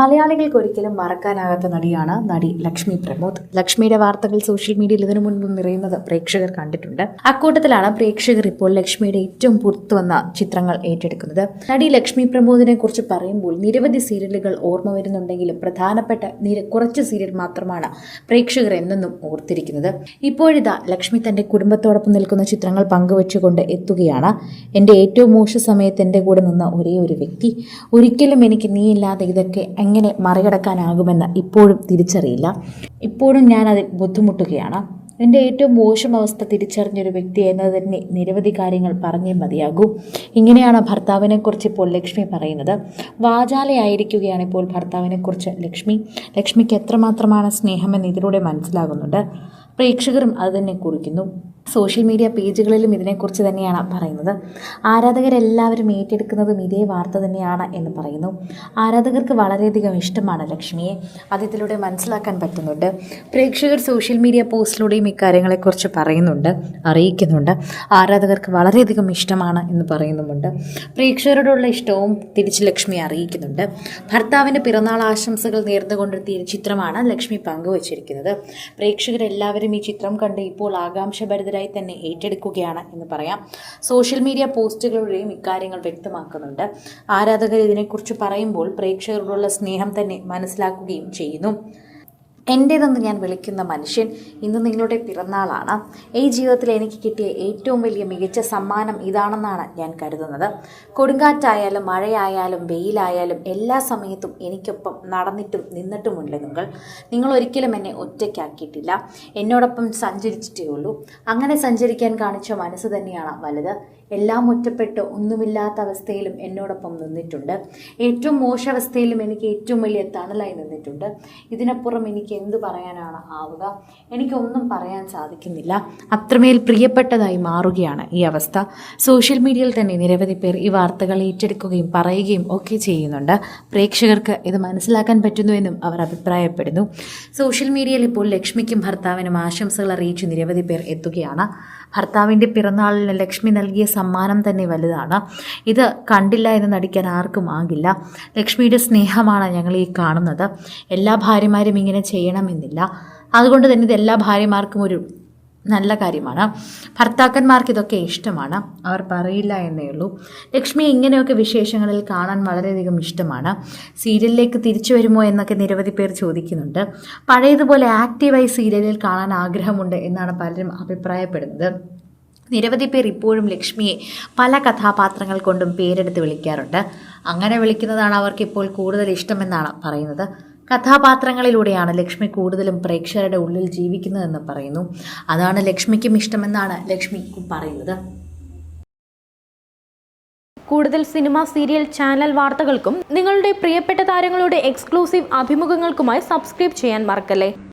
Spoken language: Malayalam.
മലയാളികൾക്ക് ഒരിക്കലും മറക്കാനാകാത്ത നടിയാണ് നടി ലക്ഷ്മി പ്രമോദ്. ലക്ഷ്മിയുടെ വാർത്തകൾ സോഷ്യൽ മീഡിയയിൽ ഇതിനു മുൻപ് നിറയുന്നത് പ്രേക്ഷകർ കണ്ടിട്ടുണ്ട്. അക്കൂട്ടത്തിലാണ് പ്രേക്ഷകർ ഇപ്പോൾ ലക്ഷ്മിയുടെ ഏറ്റവും പുറത്തു വന്ന ചിത്രങ്ങൾ ഏറ്റെടുക്കുന്നത്. നടി ലക്ഷ്മി പ്രമോദിനെ കുറിച്ച് പറയുമ്പോൾ നിരവധി സീരിയലുകൾ ഓർമ്മ വരുന്നുണ്ടെങ്കിലും പ്രധാനപ്പെട്ട കുറച്ച് സീരിയൽ മാത്രമാണ് പ്രേക്ഷകർ എന്നെന്നും ഓർത്തിരിക്കുന്നത്. ഇപ്പോഴിതാ ലക്ഷ്മി തന്റെ കുടുംബത്തോടൊപ്പം നിൽക്കുന്ന ചിത്രങ്ങൾ പങ്കുവച്ചുകൊണ്ട് എത്തുകയാണ്. എന്റെ ഏറ്റവും മോശ സമയത്ത് എന്റെ കൂടെ നിന്ന ഒരേ ഒരു വ്യക്തി. ഒരിക്കലും എനിക്ക് നീയില്ലാതെ ഇതൊക്കെ എങ്ങനെ മറികടക്കാനാകുമെന്ന് ഇപ്പോഴും തിരിച്ചറിയില്ല. ഇപ്പോഴും ഞാൻ അതിൽ ബുദ്ധിമുട്ടുകയാണ്. എന്റെ ഏറ്റവും മോശം അവസ്ഥ തിരിച്ചറിഞ്ഞൊരു വ്യക്തി എന്നത് തന്നെ നിരവധി കാര്യങ്ങൾ പറഞ്ഞേ മതിയാകൂ. ഇങ്ങനെയാണ് ഭർത്താവിനെക്കുറിച്ച് ഇപ്പോൾ ലക്ഷ്മി പറയുന്നത്. വാചാലയായിരിക്കുകയാണ് ഇപ്പോൾ ഭർത്താവിനെക്കുറിച്ച് ലക്ഷ്മി. ലക്ഷ്മിക്ക് എത്രമാത്രമാണ് സ്നേഹമെന്ന് ഇതിലൂടെ മനസ്സിലാകുന്നുണ്ട്. പ്രേക്ഷകരും അത് തന്നെ കുറിക്കുന്നു. സോഷ്യൽ മീഡിയ പേജുകളിലും ഇതിനെക്കുറിച്ച് തന്നെയാണ് പറയുന്നത്. ആരാധകരെല്ലാവരും ഏറ്റെടുക്കുന്നതും ഇതേ വാർത്ത തന്നെയാണ് എന്ന് പറയുന്നു. ആരാധകർക്ക് വളരെയധികം ഇഷ്ടമാണ് ലക്ഷ്മിയെ. അത് മനസ്സിലാക്കാൻ പറ്റുന്നുണ്ട്. പ്രേക്ഷകർ സോഷ്യൽ മീഡിയ പോസ്റ്റിലൂടെയും ഇക്കാര്യങ്ങളെക്കുറിച്ച് പറയുന്നുണ്ട് അറിയിക്കുന്നുണ്ട്. ആരാധകർക്ക് വളരെയധികം ഇഷ്ടമാണ് എന്ന് പറയുന്നുമുണ്ട്. പ്രേക്ഷകരോടുള്ള ഇഷ്ടവും തിരിച്ച് ലക്ഷ്മി അറിയിക്കുന്നുണ്ട്. ഭർത്താവിന്റെ പിറന്നാൾ ആശംസകൾ നേർന്നുകൊണ്ടെത്തിയ ചിത്രമാണ് ലക്ഷ്മി പങ്കുവച്ചിരിക്കുന്നത്. പ്രേക്ഷകരെല്ലാവരും ഈ ചിത്രം കണ്ട് ഇപ്പോൾ ആകാംക്ഷഭരിതരായി തന്നെ ഏറ്റെടുക്കുകയാണ് എന്ന് പറയാം. സോഷ്യൽ മീഡിയ പോസ്റ്റുകളിലൂടെയും ഇക്കാര്യങ്ങൾ വ്യക്തമാക്കുന്നുണ്ട്. ആരാധകർ ഇതിനെക്കുറിച്ച് പറയുമ്പോൾ പ്രേക്ഷകരോടുള്ള സ്നേഹം തന്നെ മനസ്സിലാക്കുകയും ചെയ്യുന്നു. എന്റേതെന്ന് ഞാൻ വിളിക്കുന്ന മനുഷ്യൻ ഇന്ന് നിങ്ങളുടെ പിറന്നാളാണ്. ഈ ജീവിതത്തിൽ എനിക്ക് കിട്ടിയ ഏറ്റവും വലിയ മികച്ച സമ്മാനം ഇതാണെന്നാണ് ഞാൻ കരുതുന്നത്. കൊടുങ്കാറ്റായാലും മഴയായാലും വെയിലായാലും എല്ലാ സമയത്തും എനിക്കൊപ്പം നടന്നിട്ടും നിന്നിട്ടുമുണ്ട് നിങ്ങൾ. നിങ്ങൾ ഒരിക്കലും എന്നെ ഒറ്റയ്ക്കാക്കിയിട്ടില്ല. എന്നോടൊപ്പം സഞ്ചരിച്ചിട്ടേ ഉള്ളൂ. അങ്ങനെ സഞ്ചരിക്കാൻ കാണിച്ച മനസ്സ് തന്നെയാണ് വലുത്. എല്ലാം ഒറ്റപ്പെട്ട് ഒന്നുമില്ലാത്ത അവസ്ഥയിലും എന്നോടൊപ്പം നിന്നിട്ടുണ്ട്. ഏറ്റവും മോശാവസ്ഥയിലും എനിക്ക് ഏറ്റവും വലിയ തണലായി നിന്നിട്ടുണ്ട്. ഇതിനപ്പുറം എനിക്ക് എന്ത് പറയാനാണ് ആവുക? എനിക്കൊന്നും പറയാൻ സാധിക്കുന്നില്ല. അത്രമേൽ പ്രിയപ്പെട്ടതായി മാറുകയാണ് ഈ അവസ്ഥ. സോഷ്യൽ മീഡിയയിൽ തന്നെ നിരവധി പേർ ഈ വാർത്തകൾ ഏറ്റെടുക്കുകയും പറയുകയും ഒക്കെ ചെയ്യുന്നുണ്ട്. പ്രേക്ഷകർക്ക് ഇത് മനസ്സിലാക്കാൻ പറ്റുന്നുവെന്നും അവർ അഭിപ്രായപ്പെടുന്നു. സോഷ്യൽ മീഡിയയിൽ ഇപ്പോൾ ലക്ഷ്മിക്കും ഭർത്താവിനും ആശംസകൾ അറിയിച്ച് നിരവധി പേർ എത്തുകയാണ്. ഭർത്താവിന്റെ പിറന്നാളിന് ലക്ഷ്മി നൽകിയ സമ്മാനം തന്നെ വലുതാണ്. ഇത് കണ്ടില്ല എന്ന് നടിക്കാൻ ആർക്കും ആകില്ല. ലക്ഷ്മിയുടെ സ്നേഹമാണ് ഞങ്ങൾ ഈ കാണുന്നത്. എല്ലാ ഭാര്യമാരും ഇങ്ങനെ ചെയ്യണമെന്നില്ല. അതുകൊണ്ട് തന്നെ ഇത് എല്ലാ ഭാര്യമാർക്കും ഒരു നല്ല കാര്യമാണ്. ഭർത്താക്കന്മാർക്ക് ഇതൊക്കെ ഇഷ്ടമാണ്. അവർ പറയില്ല എന്നേ ഉള്ളൂ. ലക്ഷ്മി ഇങ്ങനെയൊക്കെ വിശേഷങ്ങളിൽ കാണാൻ വളരെയധികം ഇഷ്ടമാണ്. സീരിയലിലേക്ക് തിരിച്ചു വരുമോ എന്നൊക്കെ നിരവധി പേർ ചോദിക്കുന്നുണ്ട്. പഴയതുപോലെ ആക്റ്റീവായി സീരിയലിൽ കാണാൻ ആഗ്രഹമുണ്ട് എന്നാണ് പലരും അഭിപ്രായപ്പെടുന്നത്. നിരവധി പേർ ഇപ്പോഴും ലക്ഷ്മിയെ പല കഥാപാത്രങ്ങൾ കൊണ്ടും പേരെടുത്ത് വിളിക്കാറുണ്ട്. അങ്ങനെ വിളിക്കുന്നതാണ് അവർക്ക് ഇപ്പോൾ കൂടുതൽ ഇഷ്ടമെന്നാണ് പറയുന്നത്. കഥാപാത്രങ്ങളിലൂടെയാണ് ലക്ഷ്മി കൂടുതലും പ്രേക്ഷകരുടെ ഉള്ളിൽ ജീവിക്കുന്നതെന്ന് പറയുന്നു. അതാണ് ലക്ഷ്മിക്കും ഇഷ്ടമെന്നാണ് ലക്ഷ്മി പറയുന്നത്. കൂടുതൽ സിനിമ സീരിയൽ ചാനൽ വാർത്തകൾക്കും നിങ്ങളുടെ പ്രിയപ്പെട്ട താരങ്ങളുടെ എക്സ്ക്ലൂസീവ് അഭിമുഖങ്ങൾക്കുമായി സബ്സ്ക്രൈബ് ചെയ്യാൻ മറക്കല്ലേ?